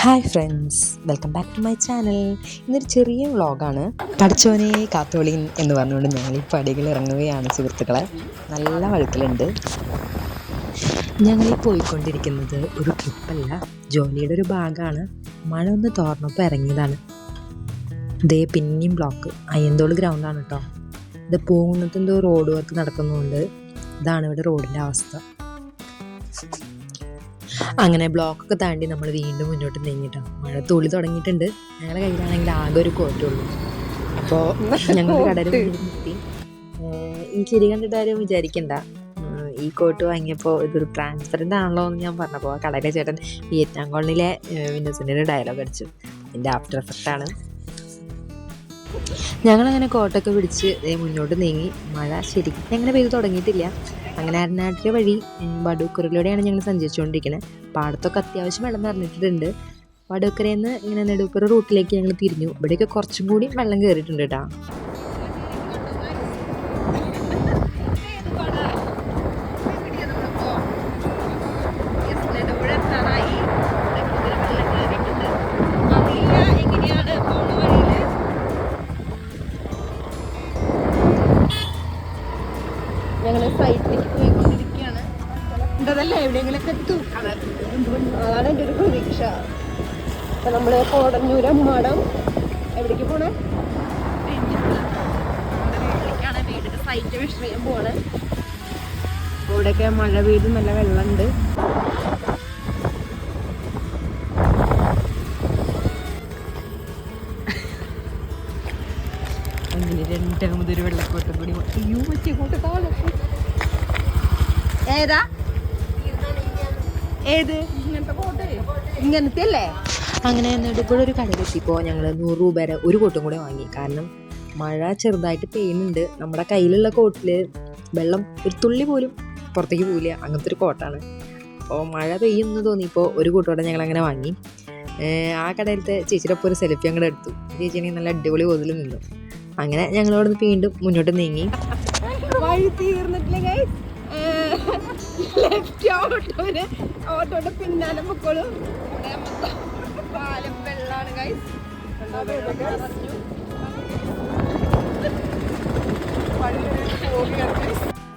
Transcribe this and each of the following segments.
Hi friends welcome back to my channel ഇന്നൊരു ചെറിയ വ്ളോഗാണ് പഠിച്ചോനെ കാത്തോളീൻ എന്ന് പറഞ്ഞുകൊണ്ട് ഞങ്ങൾ ഈ പടികൾ ഇറങ്ങുകയാണ് സുഹൃത്തുക്കളെ. നല്ല വഴുക്കലുണ്ട്. ഞങ്ങൾ പോയിക്കൊണ്ടിരിക്കുന്നത് ഒരു ട്രിപ്പല്ല ജോലിയുടെ ഒരു ഭാഗമാണ് മഴ ഒന്ന് തോർന്നപ്പോൾ ഇറങ്ങിയതാണ്. ദേ പിന്നെയും ബ്ലോക്ക് അയ്യന്തോൾ ഗ്രൗണ്ടാണ് കേട്ടോ ഇത് പോകുന്നത് എന്തോ റോഡ് വർക്ക് നടക്കുന്നതുകൊണ്ട് ഇതാണ് ഇവിടെ റോഡിന്റെ അവസ്ഥ. അങ്ങനെ ബ്ലോക്കൊക്കെ താണ്ടി നമ്മൾ വീണ്ടും മുന്നോട്ട് നീങ്ങിട്ടോ. മഴ തുള്ളി തുടങ്ങിയിട്ടുണ്ട്. ഞങ്ങളുടെ കയ്യിലാണെങ്കിൽ ആകെ ഒരു കോറ്റുള്ളൂ അപ്പോൾ ഞങ്ങൾ കടയിൽ നിർത്തി. ഈ ചിരി കണ്ടിട്ട് ആരും വിചാരിക്കണ്ട. ഈ കോട്ട് വാങ്ങിയപ്പോൾ ഇതൊരു ട്രാൻസ്പെറന്റ് ആണല്ലോ എന്ന് ഞാൻ പറഞ്ഞപ്പോൾ കടയിലെ ചേട്ടൻ വിയറ്റ്നാം കോളനിയിലെ വിന്നസിന്റെ ഡയലോഗ് അടിച്ചു. എന്റെ ആഫ്റ്റർ എഫക്റ്റ് ആണ്. ഞങ്ങളങ്ങനെ കോട്ടൊക്കെ പിടിച്ച് മുന്നോട്ട് നീങ്ങി. മഴ ശരിക്കും അങ്ങനെ പെയ്ത് തുടങ്ങിയിട്ടില്ല. അങ്ങനെ അരനാട്ടിലെ വഴി വടൂക്കറിലൂടെയാണ് ഞങ്ങൾ സഞ്ചരിച്ചുകൊണ്ടിരിക്കുന്നത് പാടത്തൊക്കെ അത്യാവശ്യം വെള്ളം നിറഞ്ഞിട്ടുണ്ട്. വടൂക്കരയിൽ നിന്ന് ഇങ്ങനെ നെടുപ്പുറ റൂട്ടിലേക്ക് ഞങ്ങൾ തിരിഞ്ഞു. ഇവിടെയൊക്കെ കുറച്ചും കൂടി വെള്ളം കയറിയിട്ടുണ്ട് കേട്ടോ. ഞങ്ങൾ സൈറ്റിലേക്ക് പോയിക്കൊണ്ടിരിക്കുകയാണ്. അതല്ലേ എവിടെയെങ്കിലൊക്കെ എത്തും. അതാണ് എന്റെ ഒരു പ്രതീക്ഷ. അപ്പൊ നമ്മൾ കോടന്നൂർ അമ്മാടം എവിടേക്ക് പോണേ? വിഷയം അപ്പൊ ഇവിടെയൊക്കെ മഴ പെയ്ത് നല്ല വെള്ളമുണ്ട്. അങ്ങനെ രണ്ടാമതൊരു വെള്ളക്കോട്ടം കൂടി അയ്യോ മറ്റേ കോട്ട താഴെ ഏതാ? ഏത്? ഇങ്ങനത്തെ അല്ലേ? അങ്ങനെ നെടുപ്പുഴ ഒരു കടയിലെത്തിയപ്പോൾ ഞങ്ങൾ നൂറ് രൂപയുടെ ഒരു കോട്ടും കൂടെ വാങ്ങി. കാരണം മഴ ചെറുതായിട്ട് പെയ്യുന്നുണ്ട്. നമ്മുടെ കയ്യിലുള്ള കോട്ടിൽ വെള്ളം ഒരു തുള്ളി പോലും പുറത്തേക്ക് പോവില്ല. അങ്ങനത്തെ ഒരു കോട്ടാണ്. അപ്പോൾ മഴ പെയ്യുന്നു തോന്നിയപ്പോൾ ഒരു കൂട്ടോടെ ഞങ്ങൾ അങ്ങനെ വാങ്ങി. ആ കടയിലത്തെ ചേച്ചിയുടെ ഒപ്പം ഒരു സെൽഫി അങ്ങോട്ട് എടുത്തു ചേച്ചിയാണെങ്കിൽ നല്ല അടിപൊളി കോതിൽ നിന്നു. അങ്ങനെ ഞങ്ങളോട് വീണ്ടും മുന്നോട്ട് നീങ്ങി. വഴി തീർന്നിട്ടില്ല ലെഫ്റ്റ് ഓട്ടോന് ഓട്ടോയുടെ പിന്നാലെ പൊക്കോളൂ. പാലം വെള്ളാണ് ഗൈസ്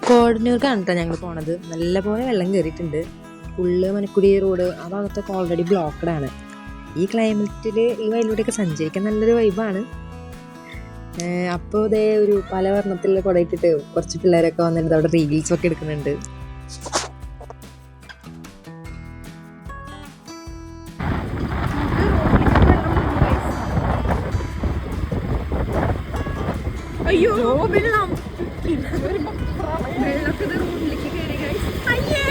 കോടന്നൂർക്കാണ് കേട്ടോ ഞങ്ങൾ പോണത്. നല്ലപോലെ വെള്ളം കയറിയിട്ടുണ്ട് ഫുള്ള് മനക്കുടി റോഡ് ആ ഭാഗത്തൊക്കെ ഓൾറെഡി ബ്ലോക്കഡാണ് ആണ്. ഈ ക്ലൈമറ്റിൽ ഈ വഴിയിലൂടെയൊക്കെ സഞ്ചരിക്കാൻ നല്ലൊരു വൈബാണ് അപ്പോൾ ഇതേ ഒരു പല വർണത്തിലുള്ള കുടയിട്ടിട്ട് കുറച്ച് പിള്ളേരൊക്കെ വന്നിട്ട് അവിടെ റീൽസ് ഒക്കെ എടുക്കുന്നുണ്ട്. അയ്യോ വെള്ളം. വെള്ളമൊക്കെ റോഡിലേക്ക് കയറി ഗൈസ് അയ്യേ!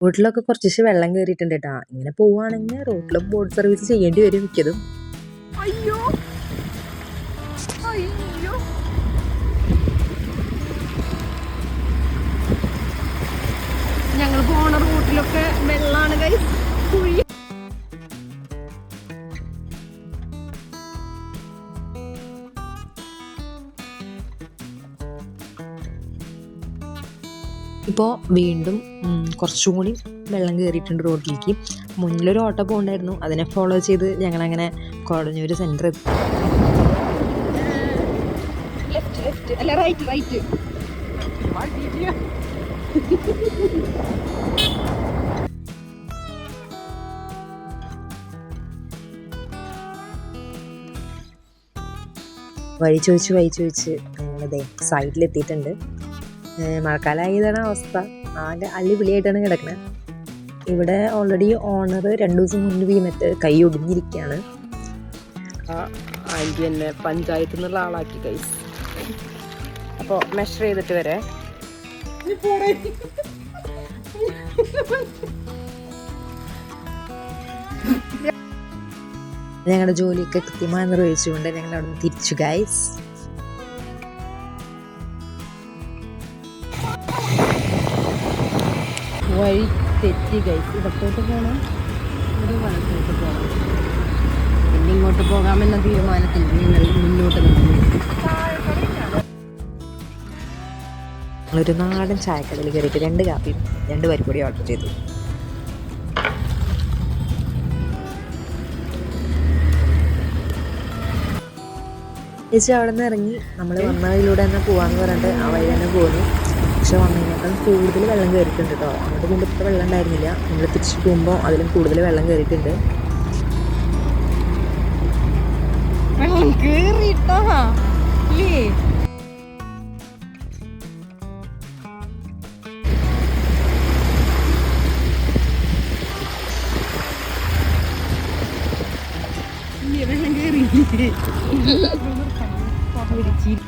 റോഡിലൊക്കെ കുറച്ച് വെള്ളം കയറിയിട്ടുണ്ട് കേട്ടാ ഇങ്ങനെ പോവുകയാണെങ്കിൽ റോഡിലും ബോട്ട് സർവീസ് ചെയ്യേണ്ടി വരും മിക്കതും. അയ്യോ. അയ്യോ. ഞങ്ങൾ പോണ റൂട്ടിലൊക്കെ വെള്ളമാണ് കൈ കുഴി ഇപ്പോൾ വീണ്ടും കുറച്ചും കൂടി വെള്ളം കയറിയിട്ടുണ്ട് റോഡിലേക്ക് മുന്നിലൊരു ഓട്ടോ പോകണ്ടായിരുന്നു. അതിനെ ഫോളോ ചെയ്ത് ഞങ്ങളങ്ങനെ കോടഞ്ഞൂർ സെന്റർ എത്തി. ലെഫ്റ്റ് ലെഫ്റ്റ് അല്ല റൈറ്റ് റൈറ്റ് വഴി ചോദിച്ച് വഴി ചോദിച്ച് ഞങ്ങളിതേ സൈഡിലെത്തിയിട്ടുണ്ട് മഴക്കാലമായതാണ് അവസ്ഥ. ആകെ അള്ളിപിളിയായിട്ടാണ് കിടക്കുന്നത് ഇവിടെ ഓൾറെഡി ഓണർ രണ്ടു ദിവസം മുൻപ് വീണിട്ട് കൈ ഒടിഞ്ഞിരിക്കുകയാണ് ആന്റി എന്നെ പഞ്ചായത്ത് നിന്നുള്ള ആളാക്കി കൈ അപ്പോൾ മെഷർ ചെയ്തിട്ട് വരെ. ഞങ്ങളുടെ ജോലിയൊക്കെ കൃത്യമായി നിർവഹിച്ചുകൊണ്ട് ഞങ്ങൾ അവിടെ നിന്ന് തിരിച്ചു ഗൈസ് വഴി തെറ്റി ഗൈസ് ഇടത്തോട്ട് പോകണം ഒരു വലത്തോട്ട് പോകണം പിന്നെ ഇങ്ങോട്ട് പോകാമെന്ന തീരുമാനത്തിൽ നിങ്ങൾ മുന്നോട്ട് നിന്നു ഒരു നാടൻ ചായക്കടൽ കയറിയിട്ട് രണ്ട് കാപ്പിയും രണ്ട് പരിപ്പൊടി ഓർഡർ ചെയ്തു. ചേച്ചി അവിടെ നിന്ന് ഇറങ്ങി നമ്മൾ വന്നതിലൂടെ തന്നെ പോവാന്ന് പറഞ്ഞിട്ട് ആ വഴി തന്നെ പോകുന്നു പക്ഷെ വന്നതിനേക്കാൾ കൂടുതൽ വെള്ളം കയറിയിട്ടുണ്ട് കേട്ടോ അങ്ങോട്ട് പോകുമ്പോൾ ഇത്ര വെള്ളം ഉണ്ടായിരുന്നില്ല. നമ്മൾ തിരിച്ച് പോകുമ്പോൾ അതിലും കൂടുതൽ വെള്ളം കയറിയിട്ടുണ്ട്. വെള്ളം ഇല്ലേ, വെള്ളം കേറി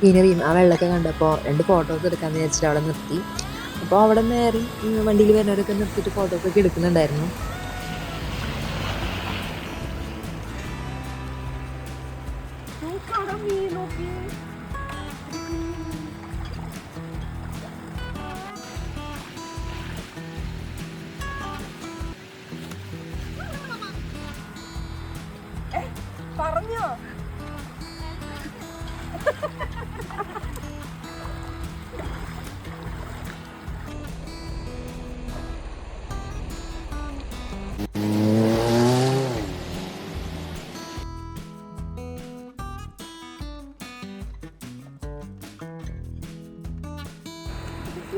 സീനറിയും ആ വെള്ളമൊക്കെ കണ്ടപ്പോൾ രണ്ട് ഫോട്ടോസ് എടുക്കാമെന്ന് വിചാരിച്ചിട്ട് അവിടെ നിർത്തി. അപ്പോൾ അവിടെ നേറി വണ്ടിയിൽ വരുന്നവരൊക്കെ നിർത്തിയിട്ട് ഫോട്ടോസ് ഒക്കെ എടുക്കുന്നുണ്ടായിരുന്നു.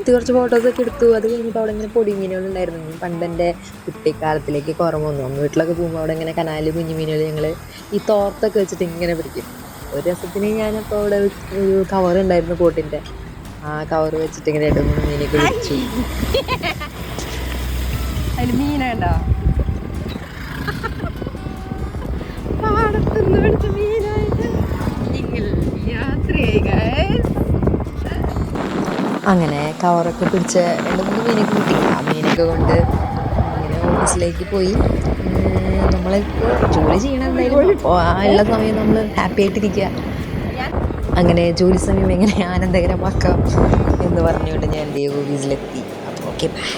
ഇത് കുറച്ച് ഫോട്ടോസ് ഒക്കെ എടുത്തു. അത് കഴിഞ്ഞപ്പോൾ അവിടെ ഇങ്ങനെ പൊടി മീനുകളുണ്ടായിരുന്നു പണ്ട് എന്റെ കുട്ടിക്കാലത്തിലേക്ക് കുറവ് വന്നു. വീട്ടിലൊക്കെ പോകുമ്പോൾ അവിടെ ഇങ്ങനെ കനാൽ കുഞ്ഞു മീനുകൾ ഞങ്ങൾ ഈ തോർത്തൊക്കെ വെച്ചിട്ട് ഇങ്ങനെ പിടിക്കും. ഒരു രസത്തിന് ഞാനപ്പോൾ അവിടെ ഒരു കവർ ഉണ്ടായിരുന്നു കോട്ടിന്റെ. ആ കവർ വെച്ചിട്ട് ഇങ്ങനെ രണ്ട് മൂന്ന് മീനൊക്കെ പിടിച്ചു അതിൽ മീനുണ്ടോ അങ്ങനെ കവറൊക്കെ പിടിച്ച് രണ്ട് മൂന്ന് മീനൊക്കെ കിട്ടി ആ മീനൊക്കെ കൊണ്ട് ഇങ്ങനെ ഓഫീസിലേക്ക് പോയി. നമ്മളിപ്പോൾ ജോലി ചെയ്യണം എന്തായാലും. ആ ഉള്ള സമയം നമ്മൾ ഹാപ്പി ആയിട്ടിരിക്കുക അങ്ങനെ ജോലി സമയം എങ്ങനെ ആനന്ദകരമാക്കാം എന്ന് പറഞ്ഞുകൊണ്ട് ഞാൻ എന്റെ ഓഫീസിലെത്തി. അപ്പോൾ ഓക്കെ ബൈ